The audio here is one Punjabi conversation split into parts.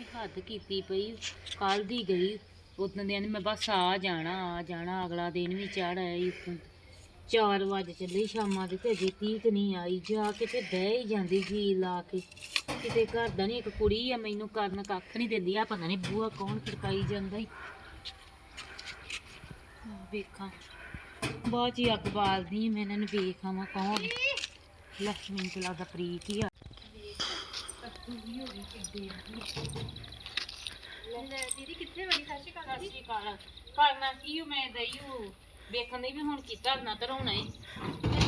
ਵੀ ਹੱਦ ਕੀਤੀ ਪਈ ਕੱਲ ਦੀ ਗਈ। ਉਦੋਂ ਦੀ ਆਂਦੀ ਮੈਂ ਬਸ ਆ ਜਾਣਾ ਆ ਜਾਣਾ, ਅਗਲਾ ਦਿਨ ਵੀ ਚੜ ਆਇਆ ਈ ਉੱਤੋਂ 4 ਵਜੇ ਚੱਲੀ ਸ਼ਾਮਾਂ ਦੇ ਤੇ ਅਜੇ ਤੀਕ ਨਹੀਂ ਆਈ। ਜਾ ਕੇ ਤੇ ਬਹਿ ਹੀ ਜਾਂਦੀ ਜੀ ਲਾ ਕੇ। ਕਿਤੇ ਘਰ ਦਾ ਨਹੀਂ ਇੱਕ ਕੁੜੀ ਆ ਮੈਨੂੰ ਕਰਨ ਕੱਖ ਨਹੀਂ ਦਿੰਦੀ। ਆ ਪਤਾ ਨਹੀਂ ਬੂਆ ਕੌਣ ਖੜਕਾਈ ਜਾਂਦਾ ਈ। ਵੇਖਾਂ। ਬਾਅਦ ਚ ਹੀ ਅੱਗ ਬਾਲਦੀ ਮੈਂ ਇਹਨਾਂ ਨੂੰ। ਵੇਖ ਆਵਾਂ ਕੌਣ। ਲੈ, ਮੈਨੂੰ ਤਾਂ ਲੱਗਦਾ ਪ੍ਰੀਤ ਹੀ ਆ। ਦੀਦੀ ਕਿੱਥੇ ਵੜੀ ਸਤਿ ਸ਼੍ਰੀ ਅਕਾਲ ਸਤਿ ਸ਼੍ਰੀ ਅਕਾਲ ਕਰਨਾ ਕੀ ਓ ਮੈਂ ਦਈ ਓ ਵੇਖਣ ਦੀ ਵੀ ਹੁਣ ਕੀ ਧਰਨਾ ਧਰਾਉਣਾ ਈ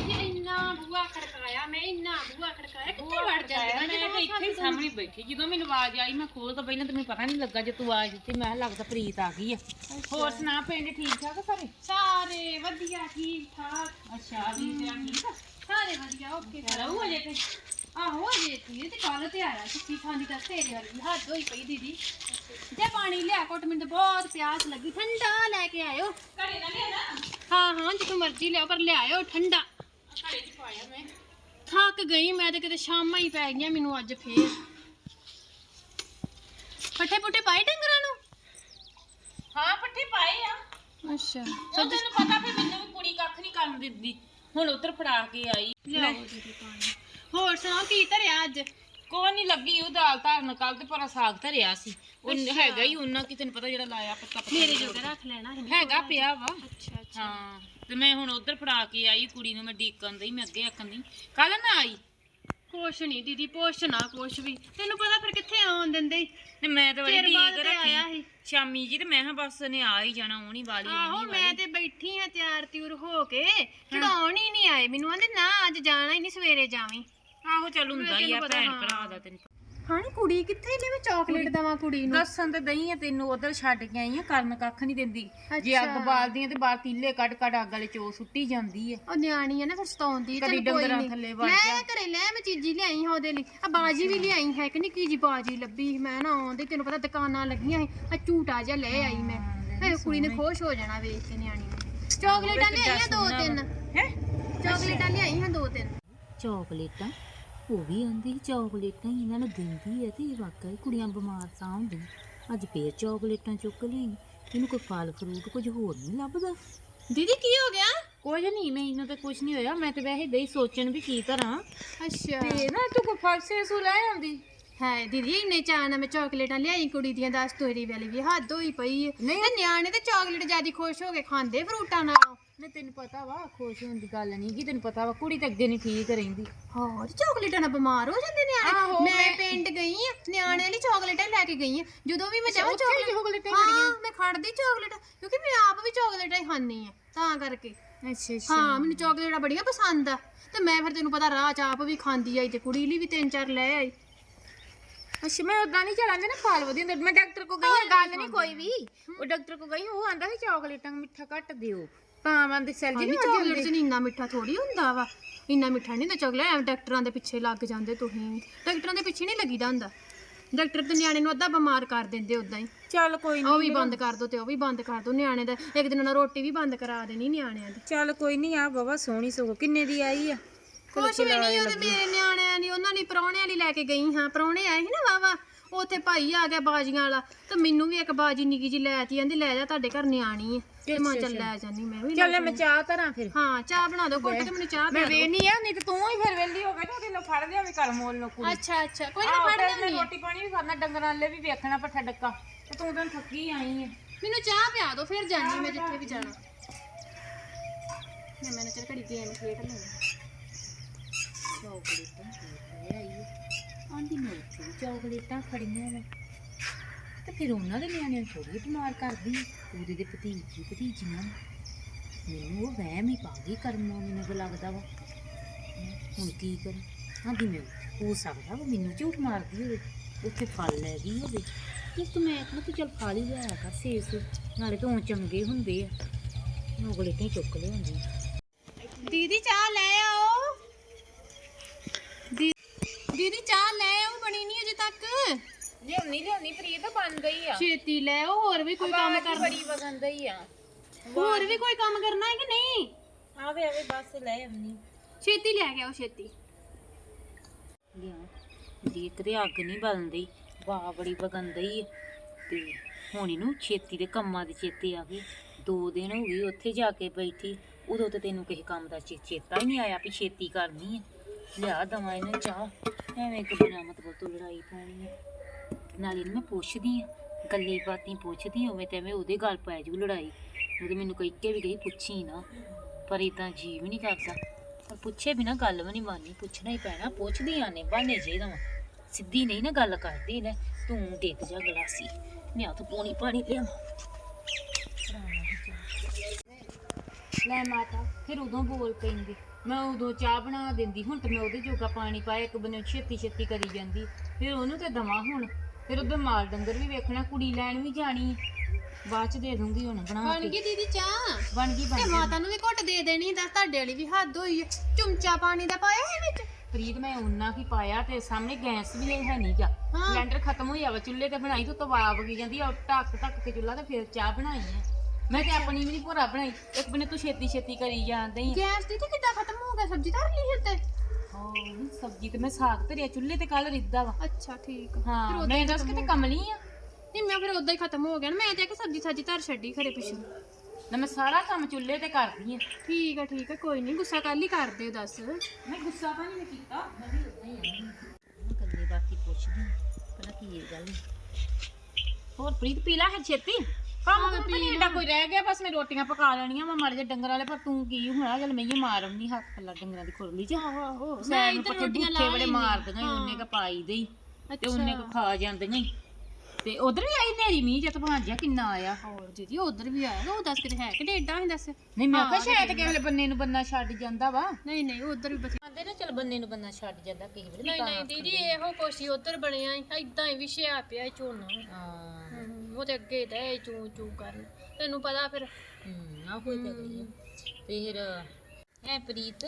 ਜੀ ਇੰਨਾ ਬੂਆ ਖੜਕਾਇਆ ਮੈਂ ਇੰਨਾ ਬੂਆ ਖੜਕਾਇਆ ਕਿੱਥੇ ਵੜ ਜਾਂਦੇ ਮੈਂ ਤਾਂ ਇੱਥੇ ਹੀ ਸਾਹਮਣੇ ਬੈਠੀ ਜਦੋਂ ਮੈਨੂੰ ਆਵਾਜ਼ ਆਈ ਮੈਂ ਖੋਲ ਤੋਂ ਪਹਿਲਾਂ ਤਾਂ ਮੈਨੂੰ ਪਤਾ ਨਹੀਂ ਲੱਗਾ ਜੇ ਤੂੰ ਆਵਾਜ਼ ਦਿੱਤੀ ਮੈਂ ਕਿਹਾ ਲੱਗਦਾ ਪ੍ਰੀਤ ਆ ਗਈ ਆ ਹੋਰ ਸੁਣਾ ਪਿੰਡ ਠੀਕ ਠਾਕ ਆ ਸਾਰੇ ਸਾਰੇ ਵਧੀਆ ਠੀਕ ਠਾਕ ਅੱਛਾ ਵੀ ਤੇਰਾ ਠੀਕ ਆ ਸਾਰੇ ਵਧੀਆ ਓਕੇ ਰਹੂ ਅਜੇ ਤੇ ਆਹੋ ਜੇ ਤੀ ਤੇ ਕੱਲ ਤੇ ਆਇਆ ਸੁੱਕੀ ਖਾਂਦੀ ਤਾਂ ਤੇਰੇ ਵਾਲੀ ਹੱਦ ਹੋਈ ਪਈ ਦੀਦੀ। ਜੇ ਪਾਣੀ ਲਿਆ ਕੋਟ ਮੈਨੂੰ ਤਾਂ ਬਹੁਤ ਪਿਆਸ ਲੱਗੀ। ਠੰਡਾ ਲੈ ਕੇ ਆਇਓ। ਘਰੇ ਨਾ ਲਿਆ ਹਾਂ ਹਾਂ ਜਿੱਥੋਂ ਮਰਜ਼ੀ ਲਿਆਓ ਪਰ ਲਿਆਇਓ ਠੰਡਾ। ਘਰੇ ਚ ਪਾਇਆ ਮੈਂ। ਥੱਕ ਗਈ ਮੈਂ ਤੇ ਕਿਤੇ ਸ਼ਾਮਾਂ ਹੀ ਪੈ ਗਈਆਂ ਮੈਨੂੰ ਅੱਜ ਫੇਰ। ਪੱਠੇ ਪੁੱਠੇ ਪਾਏ ਡੰਗਰਾਂ ਨੂੰ? ਹਾਂ ਪੱਠੇ ਪਾਏ ਆ। ਅੱਛਾ। ਉਹ ਤੈਨੂੰ ਪਤਾ ਵੀ ਮੈਨੂੰ ਵੀ ਕੁੜੀ ਕੱਖ ਨਹੀਂ ਕਰਨ ਦਿੰਦੀ ਹੁਣ ਉਧਰ ਫੜਾ ਕੇ ਆਈ। ਲਿਆਓ ਦੀਦੀ ਪਾਣੀ। ਹੋਰ ਸੁਣਾਓ ਕੀ ਧਰਿਆ ਅੱਜ? ਕੋਈ ਨਹੀਂ ਲੱਗੀ ਉਹ ਦਾਲ ਧਰਨ ਕੱਲ ਤੇ ਪਰਾ ਸਾਗ ਧਰਿਆ ਸੀ। ਉਹ ਹੈਗਾ ਹੀ ਉਹਨਾਂ ਕੀ ਤੈਨੂੰ ਪਤਾ ਜਿਹੜਾ ਲਾਇਆ ਪੱਤਾ ਪੱਤਾ ਮੇਰੇ ਜੋਗੇ ਰੱਖ ਲੈਣਾ ਹੈਗਾ ਪਿਆ ਵਾ। ਅੱਛਾ ਅੱਛਾ। ਹਾਂ ਤੇ ਮੈਂ ਹੁਣ ਉਧਰ ਫੜਾ ਕੇ ਆਈ ਕੁੜੀ ਨੂੰ ਮੈਂ ਡੀਕਣ ਦਈ ਮੈਂ ਅੱਗੇ ਆਖਣ ਦੀ ਕੱਲ ਨਾ ਆਈ। ਕੁਛ ਨਹੀਂ ਦੀਦੀ ਪੁੱਛ ਨਾ ਕੁਛ ਵੀ। ਤੈਨੂੰ ਪਤਾ ਫਿਰ ਕਿੱਥੇ ਆਉਣ ਦਿੰਦੇ? ਈ। ਤੇ ਮੈਂ ਤਾਂ ਬੜੀ ਚਿਰ ਬਾਅਦ ਤੇ ਆਇਆ ਰੱਖੀ ਸੀ। ਸ਼ਾਮੀ ਜੀ ਤੇ ਮੈਂ ਹਾਂ ਬਸ ਨੇ ਆ ਹੀ ਜਾਣਾ ਆਉਣੀ ਵਾਲੀ ਆਹੋ ਆਉਣੀ ਮੈਂ ਵਾਲੀ। ਤੇ ਬੈਠੀ ਆ ਤਿਆਰ ਤਿਉਰ ਹੋ ਕੇ। ਚੜਾਉਣ ਹੀ ਨਹੀਂ ਆਏ। ਮੈਨੂੰ ਆਂਦੇ ਨਾ ਅੱਜ ਜਾਣਾ ਹੀ ਨਹੀਂ ਸਵੇਰੇ ਜਾਵੀਂ। ਆਹੋ ਚੱਲ ਹੁੰਦਾ ਹੀ ਆ ਭੈਣ ਹਾਂ। ਭਰਾ ਦਾ ਤੈਨੂੰ ਹਾਂ ਨੀ ਕੁੜੀ ਕਿੱਥੇ ਲੈ ਮੈਂ ਚਾਕਲੇਟ ਦਵਾਂ ਕੁੜੀ ਨੂੰ? ਦੱਸਣ ਤੇ ਦਈ ਆ ਤੈਨੂੰ ਉਧਰ ਛੱਡ ਕੇ ਆਈ ਆ ਕਰਨ ਕੱਖ ਨਹੀਂ ਦਿੰਦੀ। ਜੇ ਅੱਗ। ਬਾਲਦੀ ਆ ਤੇ ਬਾਹਰ ਤੀਲੇ ਕੱਢ ਕੱਢ ਅੱਗ ਵਾਲੇ ਚੋ ਸੁੱਟੀ ਜਾਂਦੀ ਆ। ਉਹ ਨਿਆਣੀ ਆ ਨਾ ਫਿਰ ਸਤਾਉਂਦੀ ਚੱਲ ਕੋਈ ਨੀ। ਲੈ ਜਾ। ਘਰੇ ਲੈ ਮੈਂ ਚੀਜ਼ੀ ਲਿਆਈ ਹਾਂ ਉਹਦੇ ਲਈ। ਆ ਬਾਜੀ ਵੀ ਲਿਆਈ ਹੈ ਕਿ ਨਿੱਕੀ ਜੀ ਬਾਜੀ ਲੱਭੀ? ਮੈਂ ਨਾ ਆਉਂਦੀ ਤੈਨੂੰ ਪਤਾ ਦੁਕਾਨਾਂ ਲੱਗੀਆਂ ਸੀ। ਆ ਝੂਟਾ ਜਿਹਾ ਲੈ ਆਈ ਮੈਂ। ਇਹ ਕੁੜੀ ਨੇ ਖੁਸ਼ ਹੋ ਜਾਣਾ ਵੇਖ ਕੇ ਨਿਆਣੀ ਨੂੰ। ਚਾਕਲੇਟਾਂ ਲਿਆਈਆਂ ਦੋ ਤਿੰਨ। ਹੈ? ਚਾਕਲੇਟਾਂ ਲਿਆਈਆਂ ਦੋ ਤਿੰਨ। ਚਾਕਲੇਟਾਂ? ਉਹ ਵੀ ਆਂਦੀ ਚਾਕਲੇਟਾਂ ਹੀ ਇਹਨਾਂ ਨੂੰ ਦਿੰਦੀ ਹੈ ਤੇ ਇਹ ਵਾਕਈ ਕੁੜੀਆਂ ਬਿਮਾਰ ਤਾਂ ਹੁੰਦੀਆਂ। ਅੱਜ ਫੇਰ ਚਾਕਲੇਟਾਂ ਚੁੱਕ ਲਈ ਇਹਨੂੰ ਕੋਈ ਫਲ ਫਰੂਟ ਕੁਝ ਹੋਰ ਨਹੀਂ ਲੱਭਦਾ? ਦੀਦੀ ਕੀ ਹੋ ਗਿਆ? ਕੁਝ ਨਹੀਂ ਮੈਂ ਇਹਨਾਂ ਤੇ ਕੁਝ ਨਹੀਂ ਹੋਇਆ। ਮੈਂ ਤੇ ਵੈਸੇ ਦਈ ਸੋਚਣ ਵੀ ਕੀ ਕਰਾਂ। ਅੱਛਾ। ਤੇ ਨਾ ਤੂੰ ਕੋਈ ਫਲ ਸੇਸੂ ਲੈ ਆਉਂਦੀ? ਹੈ ਦੀਦੀ ਇੰਨੇ ਨਾਲ ਮੈਂ ਚਾਕਲੇਟਾਂ ਲਿਆਈ ਕੁੜੀ ਦੀਆਂ ਦੱਸ ਤੋਰੀ ਵਾਲੀ ਵੀ ਹੱਦ ਹੋਈ ਪਈ ਹੈ ਨਹੀਂ। ਤੇ ਨਿਆਣੇ ਤੇ ਚਾਕਲੇਟ ਜ਼ਿਆਦਾ ਖੁਸ਼ ਹੋ ਕੇ ਖਾਂਦੇ ਫਰੂਟਾਂ ਨਾਲੋਂ। ਨਹੀਂ ਤੈਨੂੰ ਪਤਾ ਵਾ ਖੁਸ਼ ਹੋਣ ਦੀ ਗੱਲ ਨਹੀਂ ਕੀ ਤੈਨੂੰ ਪਤਾ ਵਾ ਕੁੜੀ ਤਾਂ ਅੱਗੇ ਨਹੀਂ ਠੀਕ ਰਹਿੰਦੀ। ਹੋਰ ਚਾਕਲੇਟਾਂ ਨਾਲ ਬਿਮਾਰ ਹੋ ਜਾਂਦੇ ਨਿਆਣੇ। ਆਹੋ, ਮੈਂ ਮੈਂ- ਪਿੰਡ ਗਈ ਆ ਨਿਆਣਿਆਂ ਲਈ ਚਾਕਲੇਟਾਂ ਲੈ ਕੇ ਗਈ ਆ। ਜਦੋਂ ਵੀ ਮੈਂ ਅੱਛਾ, ਚਾਹਾਂ ਉੱਥੇ ਵੀ ਚਾਕਲੇਟ ਚਾਕਲੇਟਾਂ ਹਾਂ? ਮੈਂ ਖੜਦੀ ਚਾਕਲੇਟ ਕਿਉਂਕਿ ਮੈਂ ਆਪ ਵੀ ਚਾਕਲੇਟਾਂ ਹੀ ਖਾਂਦੀ ਆ ਤਾਂ ਕਰਕੇ। ਅੱਛਾ ਹਾਂ ਮੈਨੂੰ ਚਾਕਲੇਟਾਂ ਬੜੀਆਂ ਪਸੰਦ ਆ। ਤੇ ਮੈਂ ਫਿਰ ਤੈਨੂੰ ਪਤਾ ਰਾਹ ਚ ਆਪ ਵੀ ਖਾਂਦੀ ਆਈ ਤੇ ਕੁੜੀ ਲਈ ਵੀ ਤਿੰਨ ਚਾਰ ਲੈ ਆਈ। ਅੱਛਾ ਮੈਂ ਉਦਾਂ ਨਹੀਂ ਚਲਾਂਦੇ ਨਾ ਫਲ ਵਧੀਆ ਹੁੰਦੇ। ਮੈਂ ਡਾਕਟਰ ਕੋ ਗਈ ਗੱਲ ਨਹੀਂ ਕੋਈ ਵੀ। ਉਹ ਡਾਕਟਰ ਕੋ ਗਈ ਉਹ ਆਂਦਾ ਸੀ ਚਾਕਲੇਟਾਂ ਮਿੱਠਾ ਘੱਟ ਦਿਓ। ਤਾਂ ਆਂਦੇ ਸੈਲ ਜੀ ਜੀ ਨਹੀਂ ਚਾਕਲੇਟ ਚ ਨੀ ਇੰਨਾ ਮਿੱਠਾ ਥੋੜੀ ਹੁੰਦਾ ਵਾ। ਇੰਨਾ ਮਿੱਠਾ ਨਹੀਂ ਹੁੰਦਾ ਚਾਕਲੇਟ ਐਵੇਂ ਡਾਕਟਰਾਂ ਦੇ ਪਿੱਛੇ ਲੱਗ ਜਾਂਦੇ ਤੁਸੀਂ। ਵੀ। ਡਾਕਟਰਾਂ ਦੇ ਪਿੱਛੇ ਨਹੀਂ ਲੱਗੀਦਾ ਹੁੰਦਾ। ਡਾਕਟਰ ਤੇ ਨਿਆਣੇ ਨੂੰ ਅੱਧਾ ਬਿਮਾਰ ਕਰ ਦਿੰਦੇ ਉਦਾਂ ਹੀ। ਚੱਲ ਕੋਈ ਉਹ ਵੀ ਬੰਦ ਕਰ ਦੋ ਤੇ ਉਹ ਵੀ ਬੰਦ ਕਰ ਦੋ ਨਿਆਣੇ ਦਾ ਇੱਕ ਦਿਨ ਉਹਨਾਂ ਰੋਟੀ ਵੀ ਬੰਦ ਕਰਾ ਦੇਣੀ ਨਿਆਣਿਆਂ ਦੀ। ਚੱਲ ਕੋਈ ਨਹੀਂ ਆ ਬਾਬਾ ਸੋਹਣੀ ਸਗੋ। ਕਿੰਨੇ ਦੀ ਆਈ ਆ? ਕੁਛ ਵੀ ਨਹੀਂ ਉਹਦੇ ਮੇਰੇ ਨਿਆਣਿਆਂ ਦੀ ਉਹਨਾਂ ਦੀ ਪ੍ਰਾਹੁਣਿਆਂ ਲਈ ਲੈ ਕੇ ਗਈ ਹਾਂ। ਪ੍ਰਾਹੁਣੇ ਆਏ ਸੀ ਨਾ ਵਾਵਾ ਉੱਥੇ ਭਾਈ ਆ ਗਿਆ ਬਾਜੀਆਂ ਵਾਲਾ। ਤੇ ਮੈਨੂੰ ਵੀ ਇੱਕ ਬਾਜੀ ਨਿੱਕੀ ਜੀ ਲੈ ਤੀ ਕਹਿੰਦੀ ਲੈ ਜਾ ਤੁਹਾਡੇ ਘਰ ਨਿਆਣੀ ਆ। ਤੇ ਮੈਂ ਚੱਲ ਲੈ ਜਾਨੀ ਮੈਂ ਵੀ ਲੈ ਚੱਲ ਮੈਂ ਚਾਹ ਧਰਾਂ ਫਿਰ। ਹਾਂ ਚਾਹ ਬਣਾ ਦਿਓ ਘੁੱਟ ਕੇ ਮੈਨੂੰ ਚਾਹ ਮੈਂ ਪਿਆ ਦਿਓ ਵੇਨੀ ਆ ਨਹੀਂ ਤੇ ਤੂੰ ਹੀ ਫਿਰ ਵੇਲੀ ਹੋ ਗਈ ਤੇ ਉਹਦੇ ਲੋ ਫੜ ਲਿਆ ਵੀ ਕਰ ਮੋਲ ਨੂੰ ਕੁੜੀ। ਅੱਛਾ ਅੱਛਾ ਕੋਈ ਨਾ ਆਹੋ, ਫੜ ਫਿਰ ਮੈਂ ਲਿਆਉਣੀ ਆ। ਰੋਟੀ ਪਾਣੀ ਵੀ ਕਰਨਾ ਡੰਗਰਾਂ ਵਾਲੇ ਵੀ ਵੇਖਣਾ ਪੱਠਾ ਡੱਕਾ। ਤੇ ਤੂੰ ਤਾਂ ਥੱਕੀ ਆਈ ਆ। ਮੈਨੂੰ ਚਾਹ ਪਿਆ ਦਿਓ ਫਿਰ ਜਾਨੀ ਮੈਂ ਜਿੱਥੇ ਵੀ ਜਾਣਾ। ਮੈਂ ਮੈਨੇ ਚਲ ਘੜੀ ਗੇਮ ਖੇਡ ਲਈ ਚਾਕਲੇਟਾਂ ਲੈ ਆਈ ਆ। ਆਂਦੀ ਮੈਂ ਉੱਥੇ ਵੀ ਚਾਕਲੇਟਾਂ ਖੜੀਆਂ ਨੇ ਤੇ ਫਿਰ ਉਹਨਾਂ ਦੇ ਨਿਆਣਿਆਂ ਨੂੰ ਥੋੜੀ ਬਿਮਾਰ ਕਰਦੀ। ਉਹਦੇ ਦੇ ਭਤੀਜੀ, ਭਤੀਜੀਆਂ ਮੈਨੂੰ ਉਹ ਵਹਿਮ ਹੀ ਪਾ ਗਈ ਕਰਮਾ, ਮੈਨੂੰ ਤਾਂ ਲੱਗਦਾ ਵਾ। ਹੁਣ ਕੀ ਕਰਾਂ? ਆਂਦੀ ਮੈਂ ਹੋ ਸਕਦਾ ਵਾ ਮੈਨੂੰ ਝੂਠ ਮਾਰਦੀ ਹੋਵੇ। ਉੱਥੇ ਫਲ ਲੈ ਗਈ ਹੋਵੇ ਇਸ ਤੋਂ ਮੈਂ ਆਖਣਾ ਤੂੰ ਚੱਲ ਖਾ ਲਈ ਲਿਆ ਕਰ ਸੇਸ ਨਾਲੇ ਤਾਂ ਊਂ ਚੰਗੇ ਹੁੰਦੇ ਆ। ਚਾਕਲੇਟਾਂ ਹੀ ਚੁੱਕ ਲਿਆਉਂਦੀ ਦੀਦੀ, ਚਾਹ ਲੈ ਆਓ। ਦੀਦੀ, ਚਾਹ ਲੈ ਆਓ, ਬਣੀ ਨਹੀਂ ਅਜੇ ਤੱਕ। ਲਿਆਉਣੀ ਲਿਆਉਣੀ ਪ੍ਰੀਤ ਬਣ ਗਈ ਆ। ਛੇਤੀ ਲੈ ਆਓ ਹੋਰ ਵੀ ਕੋਈ ਕੰਮ ਆਵਾਜ਼ ਕਰਨਾ। ਬੜੀ ਵਗੰਦਾ ਹੀ ਆ। ਹੋਰ ਵੀ ਕੋਈ ਕੰਮ ਕਰਨਾ ਹੈ ਕਿ ਨਹੀਂ? ਆਵੇ ਆਵੇ ਬਸ ਲੈ ਆਉਣੀ। ਛੇਤੀ ਲੈ ਕੇ ਆਓ ਛੇਤੀ। ਦੇਖ ਤੇ ਅੱਗ ਨਹੀਂ ਬਲਦੀ ਵਾਹ ਬੜੀ ਬਗੰਦਈ ਆ। ਤੇ ਹੁਣ ਇਹਨੂੰ ਛੇਤੀ ਦੇ ਕੰਮਾਂ ਦੇ ਚੇਤੇ ਆ ਗਏ ਦੋ ਦਿਨ ਹੋ ਗਏ ਉੱਥੇ ਜਾ ਕੇ ਬੈਠੀ। ਉਦੋਂ ਤੇ ਤੈਨੂੰ ਕਿਸੇ ਕੰਮ ਦਾ ਚੇ- ਚੇਤਾ ਹੀ ਨਹੀਂ ਆਇਆ ਵੀ ਛੇਤੀ ਕਰਨੀ ਹੈ ਲਿਆ ਦਵਾਂ ਇਹਨੂੰ ਚਾਹ। ਐਵੇਂ ਕਿ ਬਿਨਾਂ ਮਤਲਬ ਤੋਂ ਲੜਾਈ ਪਾਉਣੀ ਹੈ ਨਾਲ ਇਹਨੂੰ ਮੈਂ ਪੁੱਛਦੀ ਆ, ਗੱਲੇ ਬਾਤੀ ਪੁੱਛਦੀ ਹੋਵੇ ਤੇ ਐਵੇਂ ਉਹਦੇ ਗੱਲ ਪੈ ਜੂ ਲੜਾਈ। ਉਹਦੇ ਮੈਨੂੰ ਕਹੀ ਕੇ ਵੀ ਗਈ ਪੁੱਛੀ ਨਾ, ਪਰ ਇਦਾਂ ਜੀ ਵੀ ਨਹੀਂ ਕਰਦਾ। ਪਰ ਪੁੱਛੇ ਬਿਨਾ ਗੱਲ ਵੀ ਨਹੀਂ ਬਾਨੀ ਪੁੱਛਣਾ ਹੀ ਪੈਣਾ, ਪੁੱਛਦੀ ਆਨੇ ਬਾਨੇ ਜੇ ਦਵਾਂ। ਸਿੱਧੀ ਨਹੀਂ ਨਾ ਗੱਲ ਕਰਦੀ ਲੈ ਤੂੰ ਡਿੱਗ ਜਾ ਗਲਾਸੀ। ਮੈਂ ਆ ਤੂੰ ਪੋਣੀ ਪਾਣੀ ਲਿਆਵਾਂ। ਲੈ ਮਾਤਾ, ਫਿਰ ਉਦੋਂ ਬੋਲ ਪੈਂਦੀ। ਮੈਂ ਉਦੋਂ ਚਾਹ ਬਣਾ ਦਿੰਦੀ, ਹੁਣ ਤੇ ਮੈਂ ਉਹਦੇ ਜੋਗਾ ਪਾਣੀ ਪਾਇਆ, ਇੱਕ ਬੰਨੇ ਛੇਤੀ ਛੇਤੀ ਕਰੀ ਜਾਂਦੀ। ਫਿਰ ਉਹਨੂੰ ਤੇ ਦਵਾਂ ਹੁਣ। ਫਿਰ ਉਧਰ ਮਾਲ ਡੰਗਰ ਵੀ ਵੇਖਣਾ ਕੁੜੀ ਲੈਣ ਵੀ ਜਾਣੀ। ਬਾਅਦ ਚ ਦੇ ਦੂੰਗੀ ਹੁਣ ਬਣਾ ਬਣ ਕੇ ਗਈ ਦੀਦੀ ਚਾਹ? ਬਣ ਗਈ ਬਣ ਤੇ ਗਈ। ਮਾਤਾ ਨੂੰ ਵੀ ਘੁੱਟ ਦੇ ਦੇਣੀ ਦੱਸ ਤੁਹਾਡੇ ਵਾਲੀ ਵੀ ਹੱਦ ਹੋਈ ਹੈ ਚਮਚਾ ਪਾਣੀ ਦਾ ਪਾਇਆ ਹੈ ਵਿੱਚ? ਪ੍ਰੀਤ ਮੈਂ ਉਹਨਾਂ ਕੀ ਪਾਇਆ ਤੇ ਸਾਹਮਣੇ ਗੈਸ ਵੀ ਨਹੀਂ ਹੈ ਨਹੀਂ ਜਾ ਹਾਂ। ਸਿਲੰਡਰ ਖਤਮ ਹੋਇਆ ਵਾ ਚੁੱਲ੍ਹੇ ਤੇ ਬਣਾਈ ਤੋਂ ਤਵਾ ਵਗੀ ਜਾਂਦੀ ਆ ਉਹ ਢੱਕ ਢੱਕ ਕੇ ਚੁੱਲ੍ਹਾ ਤੇ ਫਿਰ ਚਾਹ ਬਣਾਈ ਆ। ਮੈਂ ਤੇ ਆਪਣੀ ਵੀ ਨਹੀਂ ਭੋਰਾ ਬਣਾਈ। ਇੱਕ ਬਨੇ ਤੂੰ ਛੇਤੀ ਛੇਤੀ ਕਰੀ ਜਾਂਦੀ ਆ ਗੈਸ ਦੀ ਤੇ ਕਿੱਦਾਂ ਖਤਮ ਹੋ ਗਿਆ? ਸਬਜ਼ੀ ਧਰ ਲਈ ਉੱਤੇ ਹਾਂ ਸਬਜ਼ੀ ਤੇ ਮੈਂ ਸਾਗ ਧਰਿਆ ਚੁੱਲ੍ਹੇ ਤੇ ਕੱਲ ਰਿੱਦਾ ਵਾ। ਅੱਛਾ ਠੀਕ ਫਿਰ ਹਾਂ ਉਦਾਂ ਮੈਂ ਹੀ ਦੱਸ ਖਤਮ ਕਿਤੇ ਹੋ ਕਮਲੀ ਆ। ਨਹੀਂ ਮੈਂ ਫਿਰ ਉਦਾਂ ਹੀ ਖਤਮ ਹੋ ਗਿਆ ਨਾ ਮੈਂ ਤੇ ਕਿ ਸਬਜ਼ੀ ਸਾਜੀ ਧਰ ਛੱਡੀ ਖਰੇ ਪਿੱਛੇ। ਨਾ ਮੈਂ ਸਾਰਾ ਕੰਮ ਚੁੱਲ੍ਹੇ ਤੇ ਕਰਦੀ ਆ। ਠੀਕ ਆ ਠੀਕ ਆ ਕੋਈ ਨਹੀਂ ਗੁੱਸਾ ਕੱਲ ਹੀ ਕਰ ਦਿਓ ਦੱਸ। ਮੈਂ ਗੁੱਸਾ ਤਾਂ ਨਹੀਂ ਕੀਤਾ ਮੈਂ ਵੀ ਉਦਾਂ ਹੀ ਆ। ਮੈਂ ਕੱਲੇ ਬਾਕੀ ਪੁੱਛਦੀ ਆ, ਪਹਿਲਾਂ ਕੀ ਇਹ ਗੱਲ ਹੋਰ ਪ੍ਰੀਤ ਪੀਲਾ ਹੈ ਛੇਤੀ? ਕੰਮ ਤਾਂ ਨਹੀਂ ਏਡਾ ਕੋਈ ਰਹਿ ਗਿਆ ਬਸ ਮੈਂ ਰੋਟੀਆਂ ਪਕਾ ਲੈਣੀਆਂ ਮੈਂ ਮਾੜੇ ਜਿਹੇ ਡੰਗਰ ਵਾਲੇ ਪਰ ਤੂੰ ਕੀ ਹੋਣਾ ਚੱਲ ਮੈਂ ਹੀ ਮਾਰ ਆਉਂਦੀ ਹੱਥ ਪੱਲਾ ਡੰਗਰਾਂ ਦੀ ਖੁਰਲੀ ਚ ਆਹੋ ਆਹੋ ਮੈਂ ਸੈਨ ਇੱਧਰ ਪੱਠੇ ਰੋਟੀਆਂ ਬੁੱਥੇ ਲਾ ਬੜੇ ਲੈਂਦੀ। ਮਾਰਦੀਆਂ ਈ, ਉਹਨੇ ਕ ਪਾਈ ਦੇ ਈ, ਤੇ ਉਹਨੇ ਕ ਅੱਛਾ ਖਾ ਜਾਂਦੀਆਂ ਈ। ਤੇ ਉਧਰ ਵੀ ਆਈ ਨੇਰੀ ਮੀਂਹ ਜਦ ਭਾਂਜਿਆ ਕਿੰਨਾ ਆਇਆ। ਹੋਰ ਦੀਦੀ ਉਧਰ ਵੀ ਆਇਆ। ਉਹ ਦੱਸ ਕਿਤੇ ਹੈ ਕਿ ਡੇਡਾ ਹੀ ਦੱਸ। ਨਹੀਂ ਮੈਂ ਕਿਹਾ ਸ਼ਾਇਦ ਕਿਸੇ ਬੰਨੇ ਨੂੰ ਬੰਨਾ ਛੱਡ ਜਾਂਦਾ ਵਾ। ਨਹੀਂ ਨਹੀਂ ਉਧਰ ਵੀ ਬਥੇਰੇ। ਆਂਦੇ ਨਾ ਚਲ ਬੰਨੇ ਨੂੰ ਬੰਨਾ ਛੱਡ ਜਾਂਦਾ ਕਿਸੇ ਵੇਲੇ ਨਹੀਂ ਨਹੀਂ ਦੀਦੀ ਇਹੋ ਕੁਛ ਹੀ ਉਧਰ ਬਣਿਆ ਇਦਾਂ ਹੀ ਵਿਛਿਆ ਪਿਆ ਝੋਨਾ। ਹਾਂ। ਉਹ ਤੇ ਅੱਗੇ ਦੇ ਚੂ ਚੂ ਕਰ। ਤੈਨੂੰ ਪਤਾ ਫਿਰ। ਹੂੰ ਆ ਹੋਈ ਤਾਂ ਗਈ। ਫਿਰ ਐ ਪ੍ਰੀਤ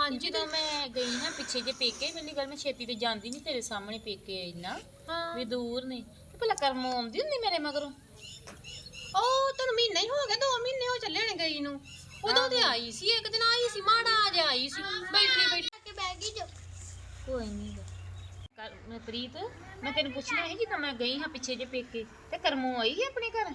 ਹਾਂਜੀ ਜਦੋਂ ਮੈਂ ਗਈ ਨਾ ਪਿੱਛੇ ਜੇ ਪੇਕੇ ਪਹਿਲੀ ਗੱਲ ਮੈਂ ਛੇਤੀ ਤੇ ਜਾਂਦੀ ਨਹੀਂ ਤੇਰੇ ਸਾਹਮਣੇ ਪੇਕੇ ਇੰਨਾ। ਵੀ ਦੂਰ ਨੇ। ਤੇ ਭਲਾ ਕਰਮ ਆਉਂਦੀ ਹੁੰਦੀ ਮੇਰੇ ਮਗਰੋਂ? ਉਹ ਤੈਨੂੰ ਮਹੀਨਾ ਹੀ ਹੋ ਗਿਆ 2 ਮਹੀਨੇ ਹੋ ਚੱਲੇ ਨੇ ਗਈ ਨੂੰ। ਉਦੋਂ ਤੇ ਆਈ ਸੀ ਇੱਕ ਦਿਨ ਆਈ ਸੀ ਮਾੜਾ ਜਿਹਾ ਆਈ ਸੀ। ਬੈਠੀ ਬੈਠੀ। ਕੇ ਬਹਿ ਗਈ ਜੋ। ਕੋਈ ਨਹੀਂ ਕਰ ਮੈਂ ਪ੍ਰੀਤ ਮੈਂ ਤੈਨੂੰ ਪੁੱਛਣਾ ਹੈ ਜਦੋਂ ਮੈਂ ਗਈ ਹਾਂ ਪਿੱਛੇ ਜੇ ਪੇਕੇ ਤੇ ਕਰਮੋਂ ਆਈ ਹੈ ਆਪਣੇ ਘਰ?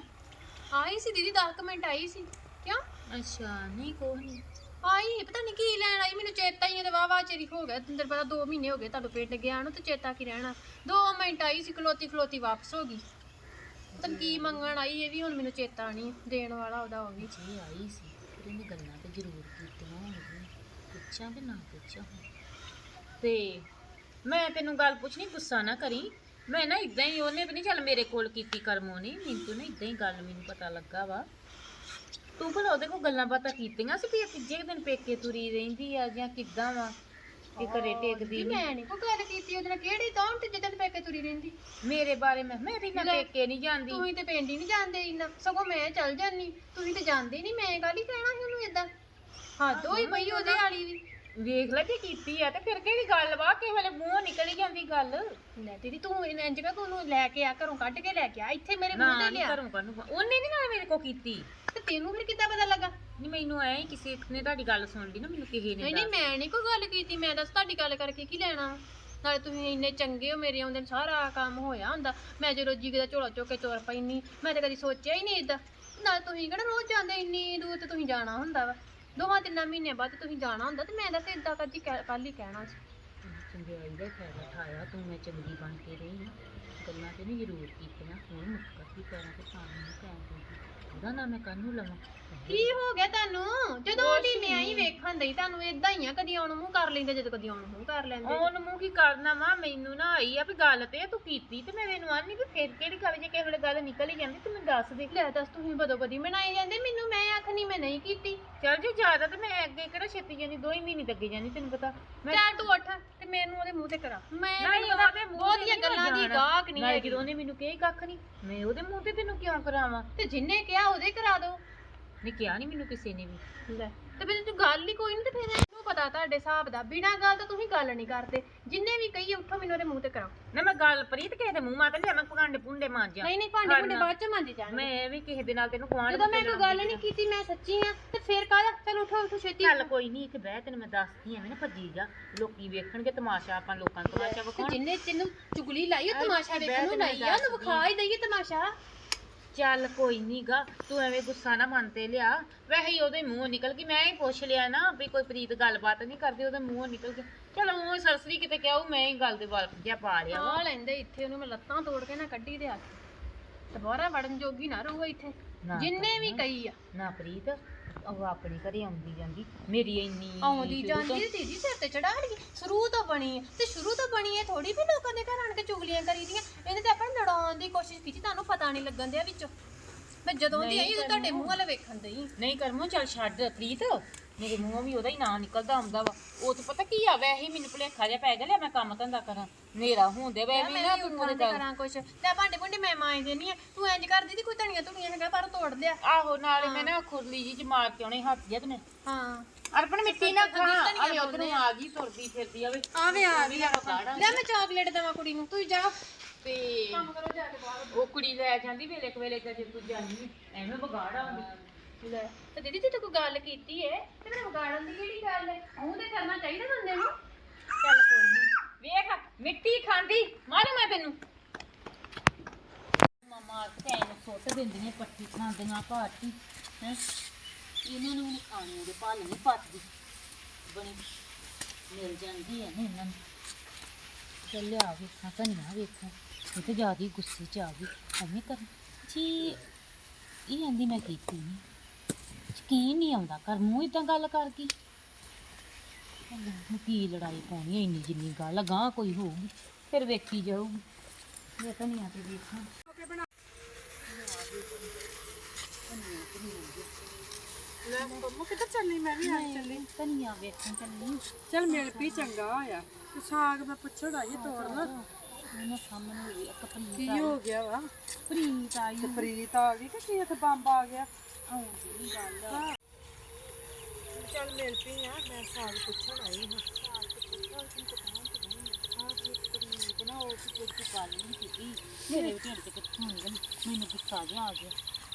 ਆਈ ਸੀ ਦੀਦੀ 10 ਮਿੰਟ ਆਈ ਸੀ। ਕਿਉਂ? ਅੱਛਾ ਨਹੀਂ ਕੋਈ ਨਹੀਂ ਆਈ ਪਤਾ ਨਹੀਂ ਕੀ ਲੈਣ ਆਈ ਮੈਨੂੰ ਚੇਤਾ ਹੀ ਨਹੀਂ ਤੇ ਵਾਵਾ ਚਿਰ ਹੋ ਗਿਆ। ਤੈਨੂੰ ਪਤਾ 2 ਮਹੀਨੇ ਹੋ ਗਏ ਤੁਹਾਨੂੰ ਪਿੰਡ ਗਿਆ ਨੂੰ ਤੇ ਚੇਤਾ ਕੀ ਰਹਿਣਾ। 2 ਮਿੰਟ ਆਈ ਸੀ ਖਲੋਤੀ ਖਲੋਤੀ ਵਾਪਸ ਹੋ ਗਈ। ਤਾਂ ਕੀ ਮੰਗਣ ਆਈ ਇਹ ਵੀ ਹੁਣ ਮੈਨੂੰ ਚੇਤਾ ਨਹੀਂ ਦੇਣ ਵਾਲਾ ਉਹਦਾ ਉਹ ਵੀ। ਜੇ ਆਈ ਸੀ ਫਿਰ ਇਹਨੇ ਗੱਲਾਂ ਤੇ ਜ਼ਰੂਰ ਕੀਤੀਆਂ ਹੋਣਗੀਆਂ। ਪੁੱਛਾਂ ਕਿ ਨਾ ਪੁੱਛਾਂ ਤੇ ਮੈਂ ਤੈਨੂੰ ਗੱਲ ਪੁੱਛਣੀ ਗੁੱਸਾ ਨਾ ਕਰੀ। ਮੈਂ ਨਾ ਇਦਾਂ ਹੀ ਉਹਨੇ ਵੀ ਨਹੀਂ ਚੱਲ ਮੇਰੇ ਕੋਲ ਕੀਤੀ ਕਰਮੋਂ ਨੇ ਮੈਨੂੰ ਤਾਂ ਨਾ ਇਦਾਂ ਹੀ ਗੱਲ ਮੈਨੂੰ ਪਤਾ ਲੱਗਾ ਵਾ। ਤੂੰ ਭਲਾ ਉਹਦੇ ਕੋਲ ਗੱਲਾਂ ਬਾਤਾਂ ਕੀਤੀਆਂ ਸੀ ਵੀ ਇਹ ਤੀਜੇ ਦਿਨ ਪੇਕੇ ਤੁਰੀ ਰਹਿੰਦੀ ਆ ਜਾਂ ਕਿੱਦਾਂ ਵਾ? ਕਿ ਘਰੇ ਟੇਕਦੀ ਤੇ ਨੀ ਮੈਂ ਨਹੀਂ। ਕੋਈ ਗੱਲ ਕੀਤੀ ਉਹਦੇ ਨਾਲ। ਕਿਹੜੀ ਤਾਂ ਤੇ ਜਿੱਦਣ ਪੇਕੇ ਤੁਰੀ ਰਹਿੰਦੀ? ਮੇਰੇ ਬਾਰੇ ਮੈਂ ਮੈਂ ਵੀ ਨਾ ਲੈ। ਪੇਕੇ ਨਹੀਂ ਜਾਂਦੀ। ਤੁਸੀਂ ਤੇ ਪਿੰਡ ਹੀ ਨਹੀਂ ਜਾਂਦੇ ਇੰਨਾ। ਸਗੋਂ ਮੈਂ ਚੱਲ ਜਾਨੀ ਤੁਸੀਂ ਤੇ ਜਾਂਦੇ ਨਹੀਂ। ਮੈਂ ਕਾਹਲੀ ਕਹਿਣਾ ਸੀ ਉਹਨੂੰ ਇਦਾਂ ਹੱਦ ਹੋਈ ਪਈ ਉਹਦੇ ਵਾਲੀ ਵੀ। ਵੇਖ ਲੈ ਜੇ ਕੀਤੀ ਆ ਤੇ ਫਿਰ ਕਿਹੜੀ ਗੱਲ ਵਾ? ਕਿਸੇ ਵੇਲੇ ਮੂੰਹੋਂ ਨਿਕਲ ਹੀ ਜਾਂਦੀ ਗੱਲ। ਲੈ ਦੀਦੀ ਤੂੰ ਇੰਜ ਕਾ ਤੂੰ ਉਹਨੂੰ ਲੈ ਕੇ ਆ ਘਰੋਂ ਕੱਢ ਕੇ ਲੈ ਕੇ ਆ? ਇੱਥੇ ਮੇਰੇ ਨਾ ਮੂੰਹ ਤੇ ਨੀ ਲਿਆ। ਉਹਨੇ ਨਹੀਂ ਨਾਲ ਮੇਰੇ ਕੋ ਕੀਤੀ। ਤੇ ਤੈਨੂੰ ਫਿਰ ਕਿੱਦਾਂ ਪਤਾ ਲੱਗਾ? ਨਹੀਂ ਮੈਨੂੰ ਐ ਕਿਸੇ ਨੇ ਤੁਹਾਡੀ ਗੱਲ ਸੁਣ ਲਈ ਨਾ ਮੈਨੂੰ ਕਿਸੇ ਨੇ ਨਹੀਂ ਨਹੀਂ ਮੈਂ ਨਹੀਂ ਕੋਈ ਗੱਲ ਕੀਤੀ। ਮੈਂ ਦੱਸ ਤੁਹਾਡੀ ਗੱਲ ਕਰਕੇ ਕੀ ਲੈਣਾ? ਨਾਲੇ ਤੁਸੀਂ ਇੰਨੇ ਚੰਗੇ ਹੋ ਮੇਰੇ ਆਉਂਦੇ ਨੂੰ ਸਾਰਾ ਕੰਮ ਹੋਇਆ ਹੁੰਦਾ। ਮੈਂ ਜਦੋਂ ਜੀਗੇ ਦਾ ਝੋਲਾ ਚੁੱਕ ਕੇ ਚੋਰ ਪੈਣੀ ਮੈਂ ਤਾਂ ਕਦੀ ਸੋਚਿਆ ਹੀ ਨਹੀਂ ਇਦਾਂ ਨਾਲੇ ਤੁਸੀਂ ਕਿਹੜਾ ਰੋਜ਼ ਜਾਂਦੇ ਇੰਨੀ ਦੂਰ ਤੇ ਤੁਸੀਂ ਜਾਣਾ ਹੁੰਦਾ ਵਾ। ਦੋਵਾਂ ਤਿੰਨਾਂ ਮਹੀਨੇ ਬਾਅਦ ਤੁਸੀਂ ਜਾਣਾ ਹੁੰਦਾ ਤੇ ਮੈਂ ਦੱਸ ਇਦਾਂ ਕਦੀ ਕੱਲ ਹੀ ਕਹਿਣਾ ਸੀ। ਚੰਗਿਆਈ ਦਾ ਫਾਇਦਾ ਉਠਾਇਆ ਤੂੰ ਮੈਂ ਚੰਗੀ ਬਣ ਕੇ ਰਹੀ ਗੱਲਾਂ ਤੇ ਨਹੀਂ ਜ਼ਰੂਰ ਕੀਤੀਆਂ, ਹੁਣ ਮੁੱਕਰ ਵੀ ਕਰਾਂ ਤੇ ਪਾਣੀ ਨੂੰ ਕਹਿ ਉਹਦਾ ਨਾ ਮੈਂ ਕਾਹਨੂੰ ਲਵਾਂ। ਕੀ ਹੋ ਗਿਆ ਤੁਹਾਨੂੰ? ਜਦੋਂ ਉਹਦੀ ਮੈਂ ਹੀ ਵੇਖਣ ਦਈ ਤੁਹਾਨੂੰ ਇਦਾਂ ਹੀ ਆ ਕਦੀ ਆਉਣ ਮੂੰਹ ਕਰ ਲੈਂਦੇ ਜਦੋਂ ਕਦੀ ਆਉਣ ਮੂੰਹ ਕਰ ਲੈਂਦੇ। ਉਹਨ ਮੂੰਹ ਕੀ ਕਰਨਾ ਵਾ? ਮੈਨੂੰ ਨਾ ਆਈ ਆ ਵੀ ਗੱਲ ਤੇ ਤੂੰ ਕੀਤੀ ਤੇ ਮੈਂ ਤੈਨੂੰ ਆਨੀ ਵੀ ਫਿਰ ਕਿਹੜੀ ਗੱਲ ਜੇ ਕਿਸੇ ਵੇਲੇ ਗੱਲ ਨਿਕਲ ਹੀ ਜਾਂਦੀ ਤੂੰ ਮੈਨੂੰ ਦੱਸ ਦੇ। ਲੈ ਦੱਸ ਤੁਸੀਂ ਬਦੋ ਬਦੀ ਮਨਾਈ ਜਾਂਦੇ? ਮੈਨੂੰ ਮੈਂ ਆਖਣੀ ਮੈਂ ਨਹੀਂ ਕੀਤੀ। ਚੱਲ ਜੇ ਜ਼ਿਆਦਾ ਤੇ ਮੈਂ ਅੱਗੇ ਕਿਹੜਾ ਛੇਤੀ ਜਾਂਦੀ ਦੋ ਹੀ ਮਹੀਨੇ ਤੱਕੇ ਜਾਂਦੀ ਤੈਨੂੰ ਪਤਾ। ਮੈਂ ਚੱਲ ਤੂੰ ਉੱਠ। ਤੇ ਮੈਨੂੰ ਉਹਦੇ ਮੂੰਹ ਤੇ ਕਰਾ। ਮੈਂ ਨਹੀਂ ਉਹਦੇ ਮੂੰਹ ਬਹੁਤੀਆਂ ਗੱਲਾਂ ਦੀ ਗਾਹਕ ਨਹੀਂ ਹੈਗੀ ਜਦੋਂ ਉਹਨੇ ਮੈਨੂੰ ਕਹੀ ਕੱਖ ਨਹੀਂ। ਮੈਂ ਉਹਦੇ ਮੂੰਹ ਤੇ ਤੈਨੂੰ ਕਿਉਂ ਕਰਾਵਾਂ? ਤੇ ਜਿੰਨੇ ਕਿਹਾ ਉਹਦੇ ਕਰਾ ਦੋ ਨਹੀਂ ਕਿਹਾ ਨਹੀਂ ਮੈਨੂੰ ਕਿਸੇ ਨੇ ਵੀ। ਲੈ। ਤੇ ਫਿਰ ਤੂੰ ਗੱਲ ਹੀ ਕੋਈ ਨਹੀਂ ਤੇ ਫਿਰ ਇਹਨੂੰ ਪਤਾ ਤੁਹਾਡੇ ਹਿਸਾਬ ਦਾ। ਬਿਨਾਂ ਗੱਲ ਤਾਂ ਤੁਸੀਂ ਗੱਲ ਨਹੀਂ ਕਰਦੇ। ਜਿੰਨੇ ਵੀ ਕਹੀਏ ਉੱਠੋ ਮੈਨੂੰ ਉਹਦੇ ਮੂੰਹ ਤੇ ਕਰੋ ਨਾ ਮੈਂ ਗੱਲ ਪ੍ਰੀਤ ਕਿਸੇ ਦੇ ਮੂੰਹ ਮਾਤੇ ਲਿਆ ਮੈਂ ਭਾਂਡੇ ਭੁੰਡੇ ਮਾਂਜਿਆ ਨਹੀਂ ਨਹੀਂ ਭਾਂਡੇ ਭੁੰਡੇ ਬਾਅਦ ਚ ਮੰਜ ਜਾਣਗੇ। ਮੈਂ ਵੀ ਕਿਸੇ ਦੇ ਨਾਲ ਤੈਨੂੰ ਖਵਾਣ ਜਦੋਂ ਮੈਂ ਕੋਈ ਗੱਲ ਨਹੀਂ ਕੀਤੀ ਮੈਂ ਸੱਚੀ ਆ ਤੇ ਫਿਰ ਕਾਹਦਾ? ਚਲ ਉਠੋ ਉਠੋ ਛੇਤੀ ਚੱਲ ਕੋਈ ਨਹੀਂ ਇੱਥੇ ਬਹਿ ਤੈਨੂੰ ਮੈਂ ਦੱਸਦੀ ਐਵੇਂ ਨਾ ਭੱਜੀ ਜਾ। ਲੋਕੀ ਵੇਖਣਗੇ ਤਮਾਸ਼ਾ ਆਪਾਂ ਲੋਕਾਂ ਨੂੰ ਤਮਾਸ਼ਾ ਤੇ ਵਿਖਾਉਣ। ਜਿੰਨੇ ਤੈਨੂੰ ਚੁਗਲੀ ਲਾਈ ਉਹ ਤਮਾਸ਼ਾ ਵੇਖਣ ਨੂੰ ਲਾਈ ਆ ਉਹਨੂੰ ਵਿਖਾ ਹੀ ਦਈਏ ਤਮਾਸ਼ਾ। ਚੱਲ ਕੋਈ ਨੀ ਗਾ ਤੂੰ ਐਵੇਂ ਗੁੱਸਾ ਨਾ ਮੰਨ ਤੇ ਲਿਆ। ਵੈਸੇ ਹੀ ਉਹਦੇ ਮੂੰਹੋਂ ਨਿਕਲ ਗਈ ਮੈਂ ਹੀ ਪੁੱਛ ਲਿਆ ਨਾ ਵੀ ਕੋਈ ਪ੍ਰੀਤ ਗੱਲਬਾਤ ਨਹੀਂ ਕਰਦੀ ਉਹਦੇ ਮੂੰਹੋਂ ਨਿਕਲ ਗਿਆ ਚਲ ਉਹ ਸਰਸਰੀ ਕਿਤੇ ਕਿਹਾ ਉਹ ਮੈਂ ਹੀ ਗੱਲ ਦੇ ਵਾਲ ਜਿਹਾ ਪਾ ਲਿਆ ਵਾ। ਆ ਲੈਂਦੇ ਇੱਥੇ ਉਹਨੂੰ ਮੈਂ ਲੱਤਾਂ ਤੋੜ ਕੇ ਨਾ ਕੱਢੀ ਦੇ ਹੱਥ। ਦੁਬਾਰਾ ਵੜਨ ਜੋਗੀ ਨਾ ਰਹੂਗਾ ਇੱਥੇ। ਨਾ ਜਿੰਨੇ ਵੀ ਕਈ ਆ। ਨਾ ਪ੍ਰੀਤ। ਉਹ ਆਪਣੇ ਘਰੇ ਆਉਂਦੀ ਜਾਂਦੀ ਮੇਰੀ ਇੰਨੀ ਆਉਂਦੀ ਸ਼ੁਰੂ ਤੋਂ- ਜਾਂਦੀ ਤੇ ਦੀਦੀ ਸਿਰ ਤੇ ਚੜਾ ਲਈ ਸ਼ੁਰੂ ਤੋਂ ਬਣੀ ਹੈ ਤੇ ਸ਼ੁਰੂ ਤੋਂ ਬਣੀ ਹੈ ਥੋੜੀ ਵੀ ਲੋਕਾਂ ਦੇ ਘਰ ਆਣ ਕੇ ਚੁਗਲੀਆਂ ਕਰੀਦੀਆਂ ਇਹਨੇ ਤੇ ਆਪਾਂ ਨੂੰ ਲੜਾਉਣ ਦੀ ਕੋਸ਼ਿਸ਼ ਕੀਤੀ ਤੁਹਾਨੂੰ ਪਤਾ ਨਹੀਂ ਲੱਗਣ ਦਿਆ ਵਿੱਚੋਂ। ਮੈਂ ਜਦੋਂ ਦੀ ਆਈ ਉਦੋਂ ਤੁਹਾਡੇ ਮੂੰਹ ਵੱਲ ਵੇਖਣ ਦਈ ਨਹੀਂ ਕਰਮੋ ਚੱਲ ਛੱਡ ਪ੍ਰੀਤ। ਮੇਰੇ ਮੂੰਹੋਂ ਵੀ ਉਹਦਾ ਹੀ ਨਾਂ ਨਿਕਲਦਾ ਆਉਂਦਾ ਵਾ। ਉਹ ਤੇ ਪਤਾ ਕੀ ਆ ਵੈਸੇ ਹੀ ਮੈਨੂੰ ਭੁਲੇਖਾ ਜਿਹਾ ਪੈ ਗਿਆ ਲਿਆ ਮੈਂ ਕੰਮ ਧੰਦਾ ਕਰਾਂ। ਮੇਰਾ ਹੁੰਦੇ ਵੇ ਵੀ ਮੈਂ ਨਾ ਤੂੰ ਤੇ ਕਰਾਂ ਕੁਛ। ਤੇ ਭਾਂਡੇ ਭੁੰਡੇ ਮੈਂ ਮਾਂਜ ਦੇਣੀ ਆ। ਤੂੰ ਇੰਜ ਕਰ ਦੀਦੀ ਕੋਈ ਧਣੀਆਂ ਧੁਣੀਆਂ ਹੈਗਾ ਪਰ ਤੋੜ ਲਿਆ। ਆਹੋ ਨਾਲੇ ਮੈਂ ਨਾ ਖੁਰਲੀ ਜੀ ਚ ਮਾਰ ਕੇ ਆਉਣੇ ਹੱਥ ਜਿਹਾ ਤੇ ਮੈਂ ਹਾਂ। ਅਰਪਣ ਮਿੱਟੀ ਨਾ ਖਾ। ਆਵੇ ਉਧਰੋਂ ਆ ਗਈ ਤੁਰਦੀ ਫਿਰਦੀ ਆਵੇ ਆਵੇ। ਆ ਵਗਾੜਾ ਲੈ ਮੈਂ ਚਾਕਲੇਟ ਦੇਵਾਂ ਕੁੜੀ ਨੂੰ। ਤੂੰ ਜਾ। ਤੇ ਕੰਮ ਕਰੋ ਜਾ ਕੇ ਬਾਹਰ। ਉਹ ਕੁੜੀ ਲੈ ਜਾਂਦੀ ਵੇਲੇ ਕੁ ਵੇਲੇ ਤੇ ਤੂੰ ਜਾਂਦੀ। ਐਵੇਂ ਵਗਾੜਾ ਹੁੰਦੀ। ਲੈ। ਤੇ ਦੀਦੀ ਜੇ ਤੂੰ ਕੋਈ ਗੱਲ ਕੀਤੀ ਏ। ਤੇ ਫਿਰ ਵਿਗਾੜਨ ਦੀ ਕਿਹੜੀ ਗੱਲ ਏ? ਮੂੰਹ ਤੇ ਕਰਨਾ ਚਾਹੀਦਾ ਬੰਦੇ ਨੂੰ? ਚੱਲ ਕੋਈ ਨਹੀਂ ਵੇਖ, ਮਿੱਟੀ ਖਾਂਦੀ, ਮਾਰੂ ਮੈਂ ਤੈਨੂੰ। ਮਮਾ ਤੈਨੂੰ ਸੁੱਟ ਦਿੰਦੀਆਂ ਪੱਟੀ ਖਾਂਦੀਆਂ ਭਾਟੀ ਹੈ। ਇਹਨਾਂ ਨੂੰ ਨਹੀਂ ਖਾਣੀ ਉਹਦੇ ਭਾਲ ਨਹੀਂ ਪੱਟਦੀ। ਬਣੀ ਮਿਲ ਜਾਂਦੀ ਹੈ ਨਾ ਇਹਨਾਂ ਨੂੰ। ਚੱਲ ਲਿਆ ਵੇਖਾਂ, ਧਨੀਆ ਵੇਖਾਂ, ਇਹ ਤੇ ਜ਼ਿਆਦਾ ਹੀ ਗੁੱਸੇ ਚ ਆ ਗਈ। ਐਵੇਂ ਕਰ। ਜੀ, ਇਹ ਆਂਦੀ ਮੈਂ ਕੀਤੀ ਨਹੀਂ ਯਕੀਨ ਨਹੀਂ ਆਉਂਦਾ ਕਰ, ਮੂੰਹ ਇਦਾਂ ਗੱਲ ਕਰ ਗਈ ਕੀ ਲੜਾਈ ਪਾਉਣੀ ਐ ਇੰਨੀ ਜਿੰਨੀ ਗੱਲ ਗਾਂ ਕੋਈ ਹੋਊਗੀ ਫਿਰ ਵੇਖੀ ਜਾਊਗੀ। ਇਹ ਤਾਂ ਨਹੀਂ ਆ ਤੇ ਵੇਖਾਂ ਲੈ ਮੰਮਾ ਕਿੱਧਰ ਚੱਲੀ? ਮੈਂ ਵੀ ਆ ਚੱਲੀ। ਧਨੀਆ ਵੇਖਣ ਚੱਲੀ। ਚੱਲ ਮਿਲ ਪੀ ਚੰਗਾ ਹੋਇਆ। ਤੇ ਸਾਗ ਮੈਂ ਪੁੱਛਣ ਆਈ ਤੋੜ ਲਾ ਉਹਨਾਂ ਸਾਹਮਣੇ ਇੱਕ ਪ੍ਰੀਤ ਕੀ ਹੋ ਗਿਆ ਵਾ? ਪ੍ਰੀਤ ਆਈ ਤੇ ਪ੍ਰੀਤ ਆ ਗਈ ਕਿ ਕੀ ਇੱਥੇ ਬੰਬ ਆ ਗਿਆ? ਆਉਂਦੀ ਚੱਲ ਮਿਲ ਪਈ ਆ ਮੈਂ ਸਾਗ ਪੁੱਛਣ ਆਈ ਹਾਂ। ਨਾ ਉਹ ਨਹੀਂ ਮੇਰੇ ਵੀ ਢਿੱਡ ਤੇ ਕਿੱਥੋਂ ਨਿਕਲ ਮੈਨੂੰ ਗੁੱਸਾ ਜਿਹਾ ਆ ਗਿਆ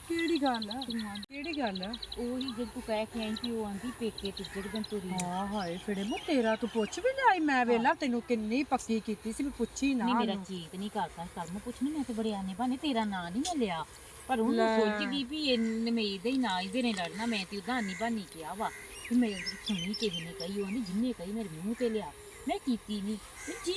ਕਿਹੜੀ ਗੱਲ ਆ? ਤੂੰ ਆਂ ਕਿਹੜੀ ਗੱਲ ਆ? ਉਹੀ ਜਦ ਤੂੰ ਕਹਿ ਕੇ ਆਈ ਕਿ ਉਹ ਆਂਦੀ ਪੇਕੇ ਤੀਜੇ ਦਿਨ ਤੁਰੀ ਹਾਂ ਹਾਏ ਫਿੜੇ ਮੋ ਤੇਰਾ ਤੂੰ ਪੁੱਛ ਵੀ ਲਿਆਈ ਮੈਂ ਵੇਲਾ ਤੈਨੂੰ ਕਿੰਨੀ ਪੱਕੀ ਕੀਤੀ ਸੀ ਵੀ ਪੁੱਛੀ ਨਾ ਨਹੀਂ ਮੇਰਾ ਉਹਨੂੰ। ਚੀਤ ਨਹੀਂ ਕਰਦਾ ਕਰ ਮੈਂ ਪੁੱਛਣੀ ਮੈਂ ਤੇ ਬੜੇ ਆਨੇ ਬਾਨੇ ਤੇਰਾ ਨਾਂ ਨਹੀਂ ਮੈਂ ਲਿਆ। ਪਰ ਉਹ ਲੈ। ਸੋਚ ਵੀ ਇਹਨੇ ਮੇਰੇ ਦੇ ਹੀ ਨਾਂ ਇਹਦੇ ਨੇ ਲੜਨਾ ਮੈਂ ਤੇ ਉਹਦਾ ਆਨੀ ਬਾਨੀ ਕਿਹਾ ਵਾ। ਤੇ ਮੈਂ ਸੁਣੀ ਕਿਸੇ ਨੇ ਕਹੀ ਉਹਨੇ ਜਿੰਨੇ ਕਹੀ ਮੇਰੇ ਮੂੰਹ ਤੇ ਲਿਆ ਮੈਂ ਕੀਤੀ ਨਹੀਂ ਜੀ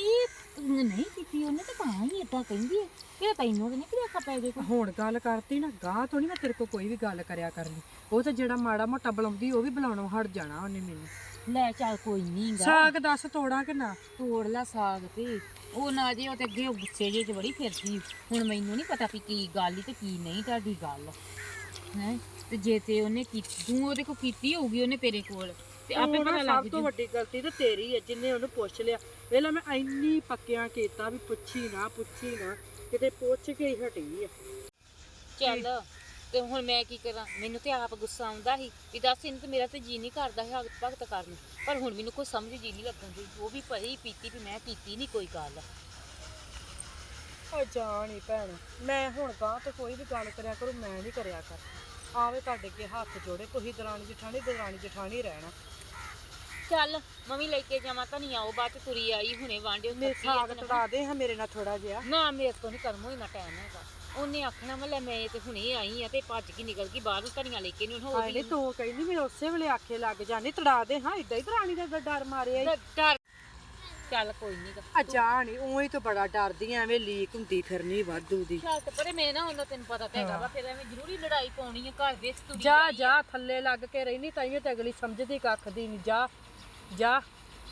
ਤੂੰ ਨਹੀਂ ਕੀਤੀ ਉਹਨੇ ਤਾਂ ਤਾਂ ਹੀ ਏਦਾਂ ਕਹਿੰਦੀ ਹੈ ਕਿ ਤੈਨੂੰ ਤੇ ਨਹੀਂ ਕਿ ਆਖਾ ਪੈ ਗਏ ਕੋਈ ਹੁਣ ਗੱਲ ਕਰਤੀ ਨਾ ਗਾਂ ਤੋਂ ਨਹੀਂ ਮੈਂ ਤੇਰੇ ਕੋਲ ਕੋਈ ਵੀ ਗੱਲ ਕਰਿਆ ਕਰਨੀ ਉਹ ਤਾਂ ਜਿਹੜਾ ਮਾੜਾ ਮੋਟਾ ਬੁਲਾਉਂਦੀ ਉਹ ਵੀ ਬੁਲਾਉਣੋਂ ਹਟ ਜਾਣਾ ਉਹਨੇ ਮੈਨੂੰ। ਲੈ ਚੱਲ ਕੋਈ ਨਹੀਂ ਗਾ। ਸਾਗ ਦੱਸ ਤੋੜਾਂ ਕਿ ਨਾ? ਤੋੜ ਲਾ ਸਾਗ ਤੇ। ਉਹ ਨਾ ਜੇ ਉਹ ਤੇ ਅੱਗੇ ਗੁੱਸੇ ਜੇ ਚ ਬੜੀ ਫਿਰਦੀ। ਹੁਣ ਮੈਨੂੰ ਨਹੀਂ ਪਤਾ ਵੀ ਕੀ ਗੱਲ ਤੇ ਕੀ ਨਹੀਂ ਤੁਹਾਡੀ ਗੱਲ। ਹੈ? ਤੇ ਜੇ ਤੇ ਉਹਨੇ ਕੀਤੀ ਤੂੰ ਉਹਦੇ ਕੋ ਕੀਤੀ ਹੋਊਗੀ ਉਹਨੇ ਤੇਰੇ ਕੋਲ। ਤੇ ਆਪੇ ਪਤਾ ਲੱਗ ਸਭ ਤੋਂ ਜੂ। ਵੱਡੀ ਗਲਤੀ ਤੇ ਤੇਰੀ ਹੈ ਜਿੰਨੇ ਉਹਨੂੰ ਪੁੱਛ ਲਿਆ। ਵੇਲਾ ਮੈਂ ਇੰਨੀ ਪੱਕਿਆਂ ਕੀਤਾ ਵੀ ਪੁੱਛੀ ਨਾ ਪੁੱਛੀ ਨਾ ਕਿਤੇ ਪੁੱਛ ਕੇ ਹੀ ਹਟੀ ਆ ਚੱਲ ਤੇ ਹੁਣ ਮੈਂ ਕੀ ਕਰਾਂ? ਮੈਨੂੰ ਤੇ ਆਪ ਗੁੱਸਾ ਆਉਂਦਾ ਸੀ ਵੀ ਦੱਸ ਇਹਨੂੰ ਤੇ ਮੇਰਾ ਤੇ ਜੀ ਨਹੀਂ ਕਰਦਾ ਹੈ ਭਗਤ ਭਗਤ ਕਰਨ। ਨੂੰ। ਪਰ ਹੁਣ ਮੈਨੂੰ ਕੋਈ ਸਮਝ ਜੀ ਨਹੀਂ ਲੱਗਣ ਦੀ ਉਹ ਵੀ ਭਰੀ ਪੀਤੀ ਵੀ ਮੈਂ ਕੀਤੀ ਨਹੀਂ ਕੋਈ ਗੱਲ। ਓ ਜਾਣੀ ਭੈਣ ਮੈਂ ਹੁਣ ਗਾਂ ਤੇ ਕੋਈ ਵੀ ਗੱਲ ਕਰਿਆ ਕਰੋ ਮੈਂ ਨਹੀਂ ਕਰਿਆ ਕਰ ਆਵੇ ਤੁਹਾਡੇ ਅੱਗੇ ਹੱਥ ਜੋੜੇ ਤੁਸੀਂ ਦਰਾਣੀ ਜਠਾਣੀ ਦਰਾਣੀ ਜਠਾਣੀ ਰਹਿਣਾ। ਚੱਲ ਮੰਮੀ ਲੈ ਕੇ ਜਾਵਾਂ ਤਾਂ ਨਹੀਂ ਆਓ ਬਾਅਦ ਚ ਤੁਰੀ ਆਈ ਹੁਣੇ ਵਾਂਡਿਓ ਮੇਰੇ ਸਾਗ ਨਾ- ਤੜਾ ਦੇ ਹਾਂ ਮੇਰੇ ਨਾਲ ਥੋੜਾ ਜਿਹਾ। ਨਾ ਮੇਰੇ ਤੋਂ ਨਹੀਂ ਕਰਮੋ ਇਨਾ ਟਾਈਮ ਹੈਗਾ। ਉਹਨੇ ਆਖਣਾ ਮੈਂ ਲੈ ਮੈਂ ਤੇ ਹੁਣੇ ਆਈ ਆ ਤੇ ਭੱਜ ਕੇ ਨਿਕਲ ਗਈ ਬਾਹਰ ਨੂੰ ਧਨੀਆਂ ਲੈ ਕੇ ਨਹੀਂ ਹੁਣ ਨੀ ਤੂੰ ਕਹਿੰਦੀ ਮੈਂ ਉਸੇ ਵੇਲੇ ਆਖੇ ਲੱਗ ਜਾਣੀ ਤੜਾ ਦੇ ਹਾਂ ਇਦਾਂ ਹੀ ਦਰਾਣੀ ਦਾ ਡਰ ਮਾਰਿਆ। ਡਰ ਚੱਲ ਕੋਈ ਨਹੀਂ ਆ ਜਾਣੀ ਉਹੀ ਤਾਂ ਬੜਾ ਡਰਦੀ ਐ ਐਵੇਂ ਲੀਕ ਹੁੰਦੀ ਫਿਰਨੀ ਵਾਧੂ ਦੀ। ਚੱਲ ਤੇ ਪਰੇ ਮੈਂ ਨਾ ਹੁੰਦਾ ਤੈਨੂੰ ਪਤਾ ਤੇ ਹੈਗਾ ਵਾ ਫਿਰ ਐਵੇਂ ਜ਼ਰੂਰੀ ਲੜਾਈ ਪਾਉਣੀ ਆ ਘਰ ਵਿੱਚ ਤੁਰੀ ਜਾ ਜਾ ਥੱਲੇ ਲੱਗ ਕੇ ਰਹਿਨੀ ਤਾਈਓ ਤੇ ਅਗਲੀ ਸਮਝਦੀ ਕੱਖ ਦੀ ਨਹੀਂ ਜਾ ਜਾ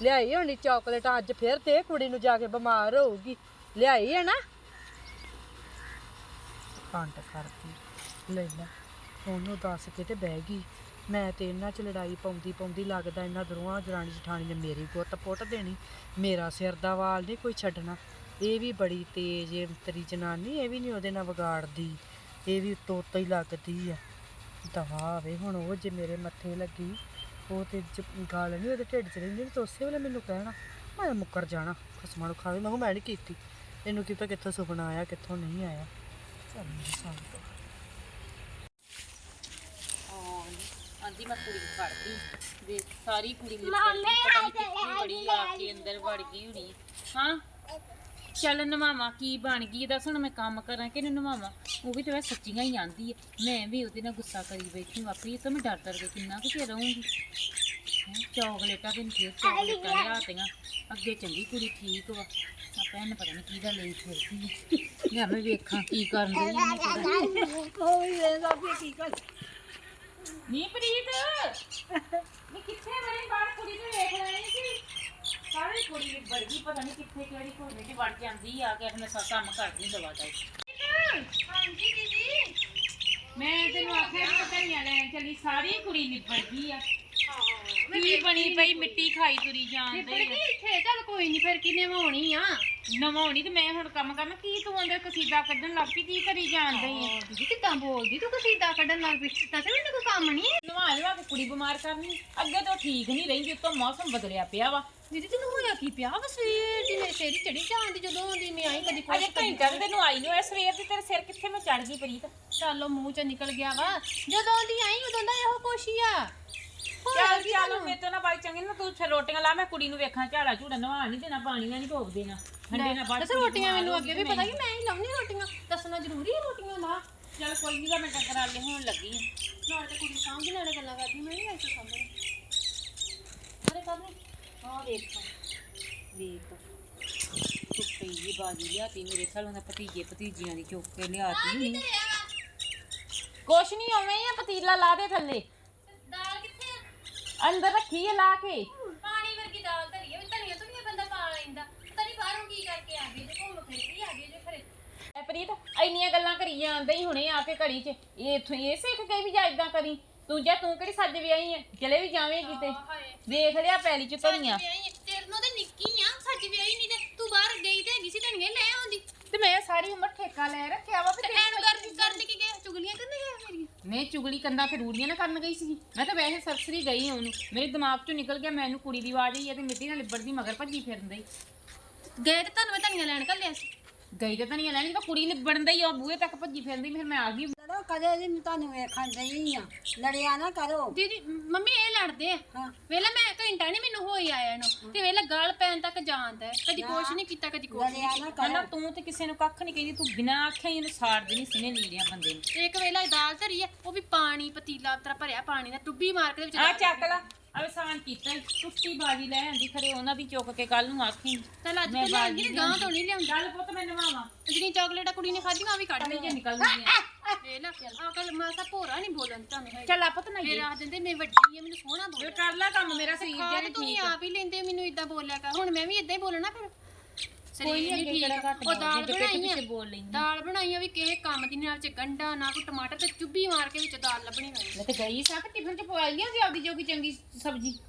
ਲਿਆਈ ਹੋਣੀ ਚਾਕਲੇਟ ਅੱਜ ਫਿਰ ਤੇ ਕੁੜੀ ਨੂੰ ਜਾ ਕੇ ਬਿਮਾਰ ਹੋਊਗੀ। ਲਿਆਈ ਹੈ ਨਾ? ਕੰਟ ਕਰਦੀ ਲੈ ਲੈ ਉਹਨੂੰ ਦੱਸ ਕੇ ਤੇ ਬਹਿ ਗਈ। ਮੈਂ ਤੇ ਇਹਨਾਂ 'ਚ ਲੜਾਈ ਪਾਉਂਦੀ ਪਾਉਂਦੀ ਲੱਗਦਾ ਇਹਨਾਂ ਦੋਵਾਂ ਜਰਾਣੀ ਜਠਾਣੀ ਨੇ ਮੇਰੀ ਗੁੱਤ ਪੁੱਟ ਦੇਣੀ, ਮੇਰਾ ਸਿਰ ਦਾ ਵਾਲ ਨਹੀਂ ਕੋਈ ਛੱਡਣਾ। ਇਹ ਵੀ ਬੜੀ ਤੇਜ਼ ਏ ਜਨਾਨੀ, ਇਹ ਵੀ ਨਹੀਂ ਉਹਦੇ ਨਾਲ ਵਿਗਾੜਦੀ, ਇਹ ਵੀ ਉੱਤੋਂ ਉੱਤੋਂ ਹੀ ਲੱਗਦੀ ਆ। ਦਵਾ ਆਵੇ ਹੁਣ ਉਹ ਜੇ ਮੇਰੇ ਮੱਥੇ ਲੱਗੀ, ਉਹ ਤੇ ਗੱਲ ਨਹੀਂ, ਉਹਦੇ ਢਿੱਡ 'ਚ ਰਹਿੰਦੀ ਤੇ ਉਸੇ ਵੇਲੇ ਮੈਨੂੰ ਕਹਿਣਾ, ਮੈਂ ਮੁੱਕਰ ਜਾਣਾ, ਖਸਮਾਂ ਨੂੰ ਖਾਵੇ ਮੈਂ ਕਿਹਾ ਮੈਂ ਨਹੀਂ ਕੀਤੀ। ਇਹਨੂੰ ਕੀ ਕਿੱਥੋਂ ਸੁਪਨਾ ਆਇਆ, ਕਿੱਥੋਂ ਨਹੀਂ ਆਇਆ। ਚੱਲ ਮੇਰੇ ਸਾਹ ਆਂਦੀ ਮੈਂ ਕੁੜੀ ਫੜਦੀ। ਵੇ ਸਾਰੀ ਕੁੜੀ ਬੜੀ ਆ ਕੇ ਅੰਦਰ ਵੜ ਗਈ ਹੁਣੀ। ਹਾਂ? ਚੱਲ ਨਵਾਵਾ ਕੀ ਬਣ ਗਈ? ਦੱਸ ਹੁਣ ਮੈਂ ਕੰਮ ਕਰਾਂ ਕਿ ਇਹਨੂੰ ਨਵਾਵਾ? ਉਹ ਵੀ ਤੇ ਵੈਸੇ ਸੱਚੀਆਂ ਹੀ ਆਂਦੀ ਹੈ ਮੈਂ ਵੀ ਉਹਦੇ ਨਾਲ ਗੁੱਸਾ ਕਰੀ ਬੈਠੀ ਵਾਪਰੀ ਤਾਂ ਮੈਂ ਡਰ ਡਰ ਕੇ ਕਿੰਨਾ ਕੁ ਚਿਰ ਰਹੂੰਗੀ। ਚਾਕਲੇਟਾਂ ਤੇ ਫੇਰ ਚਾਕਲੇਟਾਂ ਲਿਆਤੀਆਂ ਅੱਗੇ ਚੰਗੀ ਕੁੜੀ ਠੀਕ ਵਾ। ਆ ਭੈਣ ਪਤਾ ਨਹੀਂ ਕੀ ਗੱਲ ਲਈ ਫਿਰਦੀ ਮੈਂ ਵੇਖਾਂ ਕੀ ਕਰਨ ਦੀ ਕੋਈ ਵੇਦਾ ਫੇ ਕੀ ਕਰ ਨੀ ਪ੍ਰੀਤ। ਨੀ ਕਿੱਥੇ ਬੜੀ ਬਾਹਰ ਕੁੜੀ ਨੂੰ ਵੇਖ ਲੈਣੀ ਸੀ? ਸਾਰੀ ਕੁੜੀ ਗਈ ਪਤਾ ਨਹੀਂ ਕਿੱਥੇ ਕਿਹੜੀ ਕੋਨੇ 'ਚ ਵੜ ਜਾਂਦੀ ਆ ਕੇ ਆਪਣੇ ਸਾ ਕੰਮ ਕਰਦੀ ਦਵਾ ਦਾ। ਹਾਂਜੀ ਦੀਦੀ। ਮੈਂ ਤੈਨੂੰ ਆਖਿਆ ਕਿ ਧਨੀਆ ਲੈਣ ਚੱਲੀ ਸਾਰੀ ਕੁੜੀ ਨਿਬੜ ਗਈ ਆ। ਕੀ ਬਣੀ ਪਈ ਮਿੱਟੀ ਖਾਈ ਤੁਰੀ ਜਾਂਦੇ ਨਿਬੜ ਗਈ ਇੱਥੇ? ਚੱਲ ਕੋਈ ਨਹੀਂ ਫਿਰ ਕਿਨੇ ਹੋਣੀ ਆ? ਨਵਾਉਣੀ ਤੇ ਮੈਂ ਹੁਣ ਕੰਮ ਕਰਨਾ ਕੀ ਤੂੰ ਅੰਦਰ ਕਸੀਦਾ ਕੱਢਣ ਲੱਗ ਪਈ ਕੀ ਕਰੀ ਜਾਂਦੀ ਆ ਕਿੱਦਾਂ ਬੋਲਦੀ ਤੂੰ ਕਸੀਦਾ ਕੱਢਣ ਲੱਗ ਪਈ ਦੱਸ ਮੈਨੂੰ ਕੋਈ ਕੰਮ ਨਹੀਂ ਨਵਾ ਨਵਾ ਕੇ ਕੁੜੀ ਬਿਮਾਰ ਕਰਨੀ ਅੱਗੇ ਤੋਂ ਠੀਕ ਨਹੀਂ ਰਹਿੰਦੀ ਉੱਤੋਂ ਮੌਸਮ ਬਦਲਿਆ ਪਿਆ ਵਾ। ਦੀਦੀ ਤੈਨੂੰ ਹੋਇਆ ਕੀ ਪਿਆ ਵਾ ਸਵੇਰ ਦੀ? ਮੇਰੇ ਸਿਰ ਚੜੀ ਜਾਂਦੀ ਜਦੋਂ ਆਉਂਦੀ ਮੈਂ ਆਈ ਕਦੀ ਅਜੇ ਘੰਟਾ ਵੀ ਤੈਨੂੰ ਆਈ ਹੋਇਆ ਸਵੇਰ ਦੀ ਤੇਰੇ ਸਿਰ ਕਿੱਥੇ ਮੈਂ ਚੜ ਗਈ ਪ੍ਰੀਤ? ਚੱਲ ਉਹ ਮੂੰਹ ਚ ਨਿਕਲ ਗਿਆ ਵਾ। ਜਦੋਂ ਆਉਂਦੀ ਆਈ ਉਦੋਂ ਦਾ ਇਹੋ ਕੁਛ ਹੀ ਆ। ਚੱਲ ਚੱਲ ਮੇਰੇ ਤੋਂ ਨਾ ਬਾਈ ਚੰਗੀ ਨਾ ਤੂੰ ਫਿਰ ਰੋਟੀਆਂ ਲਾ ਮੈਂ ਕੁੜੀ ਨੂੰ ਵੇਖਾਂ ਝਾੜਾ ਝੂੜਾ ਨਵਾ ਨਹੀਂ ਦੇਣਾ ਪਾਣੀ ਨਹੀਂ ਧੋਬ ਦੇਣਾ ਠੰਡੇ ਨਾਲ ਬਾਅਦ ਦੱਸ ਰੋਟੀਆਂ ਮੈਨੂੰ ਅੱਗੇ ਵੀ ਪਤਾ ਕਿ ਮੈਂ ਹੀ ਲਾਉਣੀ ਰੋਟੀਆਂ। ਦੱਸਣਾ ਜ਼ਰੂਰੀ ਹੈ ਰੋਟੀਆਂ ਲਾ ਚੱਲ ਕੋਈ ਨਹੀਂ ਮੈਂ ਟੱਕਰ ਆ ਕੇ ਹੋਣ ਲੱਗੀ ਆ। ਨਾਲ ਤੇ ਕੁੜੀ ਸਾਹਮਣੇ ਨਾਲੇ ਗੱਲਾਂ ਕਰਦੀ ਮੈਂ ਨਹੀਂ ਐਸੇ ਸਾਹਮਣੇ ਅਰੇ ਕਰਨੇ ਹਾਂ ਵੇਖ ਵੇਖ ਸੁੱਕੀ ਜੀ ਬਾਜੀ ਲਿਆਤੀ ਮੇਰੇ ਸਾਲੋਂ ਦਾ ਭਤੀਜੇ ਭਤੀਜੀਆਂ ਦੀ ਚੁੱਕ ਕੇ ਲਿਆਤੀ ਨਹੀਂ। ਕੁਛ ਨਹੀਂ ਆਉਣਾ ਹੀ ਆ ਪਤੀਲਾ ਲਾ ਦੇ ਥੱਲੇ। ਦਾਲ ਕਿੱਥੇ ਆ? ਅੰਦਰ ਰੱਖੀ ਆ ਲਾ ਕੇ ਪਾਣੀ ਵਰਗੀ ਦਾਲ ਧਰੀ ਆ ਵੀ ਧਨੀਆ ਧਨੀਆ ਬੰਦਾ ਪਾ ਲੈਂਦਾ ਪਤਾ ਨਹੀਂ ਬਾਹਰੋਂ ਕੀ ਕਰਕੇ ਆ ਗਏ ਜੇ ਘੁੰਮ ਫਿਰ ਕੇ ਹੀ ਆ ਗਏ ਜੇ ਖਰੇ ਐ ਪ੍ਰੀਤ ਇੰਨੀਆਂ ਗੱਲਾਂ ਕਰੀ ਜਾਂਦੇ ਹੀ ਹੁਣੇ ਆ ਕੇ ਘੜੀ 'ਚ। ਇਹ ਇੱਥੋਂ ਇਹ ਸਿੱਖ ਕੇ ਵੀ ਜਾ ਇਦਾਂ ਕਰੀ। ਤੂੰ ਜਾ ਤੂੰ ਕਿਹੜੀ ਸੱਜ ਵਿਆਹੀ ਐ? ਚਲੇ ਵੀ ਜਾਵੇਂ ਕਿਤੇ। ਦੇਖ ਲਿਆ ਪੈਲੀ 'ਚ ਧਨੀਆਂ। ਤੇਰੇ ਨੂੰ ਤੇ ਨਿੱਕੀ ਆ ਸੱਜ ਵਿਆਹੀ ਨਹੀਂ ਤੇ ਤੂੰ ਬਾਹਰ ਗਈ ਤੇ ਹੈਗੀ ਸੀ ਧਨੀਆ ਲੈ ਆਉਂਦੀ। ਤੇ ਮੈਂ ਸਾਰੀ ਉਮਰ ਠੇਕਾ ਲੈ ਰੱਖਿਆ ਵਾ ਵੀ ਤੇ ਐਨ ਕਰ ਕਰਨ ਕੀ ਗਏ ਚੁਗਲੀਆਂ ਕਰਨ ਗਏ ਮੇਰੀਆਂ? ਮੈਂ ਚੁਗਲੀ ਕੰਦਾ ਫਰੂਰੀਆਂ ਨਾ ਕਰਨ ਗਈ ਸੀ ਮੈਂ ਤਾਂ ਵੈਸੇ ਸਰਸਰੀ ਗਈ ਹਾਂ ਉਹਨੂੰ। ਮੇਰੇ ਦਿਮਾਗ 'ਚੋਂ ਨਿਕਲ ਗਿਆ ਮੈਨੂੰ ਕੁੜੀ ਦੀ ਆਵਾਜ਼ ਆਈ ਹੈ ਤੇ ਮਿੱਟੀ ਨਾਲ ਲਿਬੜਦੀ ਮਗਰ ਭੱਜੀ ਫਿਰਨ ਦਈ ਗਏ ਤੇ ਤੁਹਾਨੂੰ ਮੈਂ ਧਨੀਆ ਲੈਣ ਕੱਲਿਆ ਸੀ। ਗਈ ਤੇ ਧਨੀਆ ਲੈਣੀ ਤਾਂ ਕੁੜੀ ਲਿਬੜਨ ਦਈ ਉਹ ਬੂਹੇ ਤੱਕ ਭੱਜੀ ਫਿਰਦੀ ਫਿਰ ਮੈਂ ਆ ਗਈ। ਲੜੋ ਕਦੇ ਵੀ ਮੈਂ ਤੁਹਾਨੂੰ ਵੇਖਣ ਦਈ ਆ। ਲੜਿਆ ਨਾ ਕਰੋ। ਦੀਦੀ ਮੰਮੀ ਇਹ ਲੜਦੇ ਆ। ਹਾਂ। ਵੇਲਾ ਮੈਂ ਘੰਟਾ ਨਹੀਂ ਮੈਨੂੰ ਹੋਈ ਆਇਆ ਨੂੰ ਤੇ ਵੇਲਾ ਗਾਲ ਪੈਣ ਤੱਕ ਜਾਂਦਾ ਹੈ। ਕਦੀ ਕੁਛ ਨਹੀਂ ਕੀਤਾ ਕਦੀ ਕੁਛ ਲੜਿਆ ਨਾ ਕਰੋ। ਨਾ ਤੂੰ ਤੇ ਕਿਸੇ ਨੂੰ ਕੱਖ ਨਹੀਂ ਕਹਿੰਦੀ ਤੂੰ ਬਿਨਾਂ ਆਖਿਆ ਹੀ ਇਹਨੂੰ ਸਾੜ ਦੇਣੀ ਸਿਨੇ ਲੀੜਿਆਂ ਬੰਦੇ ਨੂੰ। ਇੱਕ ਵੇਲਾ ਦਾਲ ਧਰੀ ਆ ਉਹ ਵੀ ਪਾਣੀ ਪਤੀਲਾ ਤਰਾ ਭਰਿਆ ਪਾਣੀ ਨਾਲ ਟੁੱਬੀ ਮਾਰ ਕੇ ਦੇ ਵਿੱਚ ਆ ਦਾਲ ਚੱਕ ਲਾ। ਅਵਸਾਨ ਕੀਤਾ ਈ। ਟੁੱਟੀ ਬਾਜੀ ਲੈ ਆਂਦੀ ਖਰੇ ਉਹਨਾਂ ਦੀ ਚੁੱਕ ਕੇ ਕੱਲ ਨੂੰ ਆਖੀ। ਚੱਲ ਅੱਜ ਮੈਂ ਤੋਂ ਲੈਂਦੀ ਬਾਜੀ ਗਾਂ ਤੋਂ ਨਹੀਂ ਲਿਆਉਂਦਾ। ਚੱਲ ਪੁੱਤ ਮੈਂ ਨਵਾਵਾਂ। ਜਿਹੜੀ ਚਾਕਲੇਟਾਂ ਕੁੜੀ ਨੇ ਖਾਧੀਆਂ ਵੀ ਕੱਢ ਲਈਆਂ। ਜੇ ਨਿਕਲ ਗਈਆਂ। ਮਾਸਾ ਭੋਰਾ ਨਹੀਂ ਬੋਲਣ ਤੁਹਾਨੂੰ ਹੈ ਚੱਲ ਆ ਪੁੱਤ ਨਾ ਫਿਰ ਆ ਦਿੰਦੇ ਮੈਂ ਵੱਡੀ ਆ ਮੈਨੂੰ ਸੋਹਣਾ ਬੋਲ ਇਹ ਕਰ ਲੈ ਕੰਮ ਮੇਰਾ ਸਰੀਰ ਜਿਹਾ ਤੇ ਠੀਕ। ਆਪ ਹੀ ਲੈਂਦੇ ਮੈਨੂੰ ਇਦਾਂ ਬੋਲਿਆ ਕਰ। ਹੁਣ ਮੈਂ ਵੀ ਇਦਾਂ ਹੀ ਬੋਲਣਾ ਫਿਰ। ਸਰੀਰ ਨਹੀਂ ਠੀਕ। ਉਹ ਦਾਲ ਬਣਾਈ ਆ। ਬੋਲ ਲੈਂਦੀ। ਦਾਲ ਬਣਾਈ ਆ ਵੀ ਕਿਸੇ ਕੰਮ ਦੀ ਨਾਲ ਚ ਗੰਡਾ ਨਾ ਕੋਈ ਟਮਾਟਰ ਤੇ ਚੁੱਭੀ ਮਾਰ ਕੇ ਵਿੱਚ ਦਾਲ ਲੱਭਣੀ ਹੋਈ। ਮੈਂ ਤੇ ਗਈ ਸਾਂ ਤੇ ਟਿਫਨ ਚ ਪਵਾਈ ਲਿਆ ਸੀ ਆਪਦੀ ਜੋਗੀ ਚੰਗੀ ਸਬਜੀ।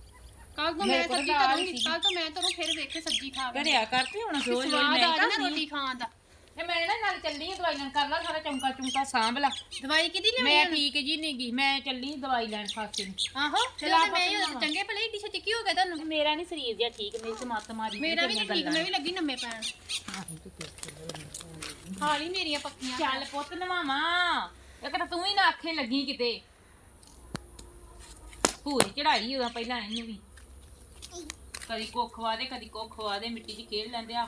ਕੱਲ ਤੋਂ ਮੈਂ ਸਬਜ਼ੀ ਸੀਗੀ। ਕੱਲ ਤੋਂ ਮੈਂ ਤਰੋਂ ਫਿਰ ਵੇਖੇ ਸਬਜ਼ੀ ਖਾ ਕੇ। ਘਰਿਆ ਕਰਤੇ ਹੁਣ ਸਵਾਦ ਮੈਂ ਆ ਜਾਣਾ। ਰੋਟੀ ਖਾਣ ਦਾ। ਮੈਂ ਨਾ ਨਾਲ ਚੱਲੀ ਆਂ ਦਵਾਈ ਲੈਣ ਕਰ ਲਾ ਸਾਰਾ ਚਮਕਾ ਚਮਕਾ ਸਾਂਭ ਲਾ। ਦਵਾਈ ਕਿਹਦੀ ਲਿਆਉਣੀ ਮੈਂ ਆ? ਠੀਕ ਜੀ ਨਹੀਂ ਗਈ ਮੈਂ ਚੱਲੀ ਦਵਾਈ ਲੈਣ ਖਾਸੇ ਨੂੰ। ਆਹੋ ਚਲ ਚਲੋ ਆਪਾਂ ਮੈਂ ਹੀ ਬਣਾਵਾਂ। ਚੰਗੇ ਭਲੇ ਏਡੀ ਛੇਤੀ ਕੀ ਹੋ ਗਿਆ ਤੁਹਾਨੂੰ? ਮੇਰਾ ਨਹੀਂ ਸਰੀਰ ਜਿਹਾ ਠੀਕ ਮੇਰੀ ਤੇ ਮੱਤ ਮਾਰੀ ਦੀ ਮੇਰਾ ਵੀ ਤੇਰੀਆਂ ਨਹੀਂ ਠੀਕ ਗੱਲਾਂ ਮੈਂ ਵੀ ਲੱਗੀ ਨੰਮੇ ਪੈਣ। ਆਹੋ ਤੂੰ ਕਿਸ ਹਾਲੀ ਮੇਰੀਆਂ ਪੱਕੀਆਂ। ਚੱਲ ਪੁੱਤ ਨਵਾਵਾਂ। ਇੱਕ ਤਾਂ ਤੂੰ ਹੀ ਨਾ ਆਖੇ ਲੱਗੀ ਕਿਤੇ। ਭੂਰੀ ਚੜਾਈ ਉਹਦਾ ਪਹਿਲਾਂ ਇਹਨੂੰ ਵੀ। ਕਦੀ ਕੁੱਖ ਖਵਾ ਦੇ ਕਦੀ ਕੁੱਖ ਖਵਾ ਦੇ ਮਿੱਟੀ 'ਚ ਖੇਡ ਲੈਂਦੇ ਆਹੋ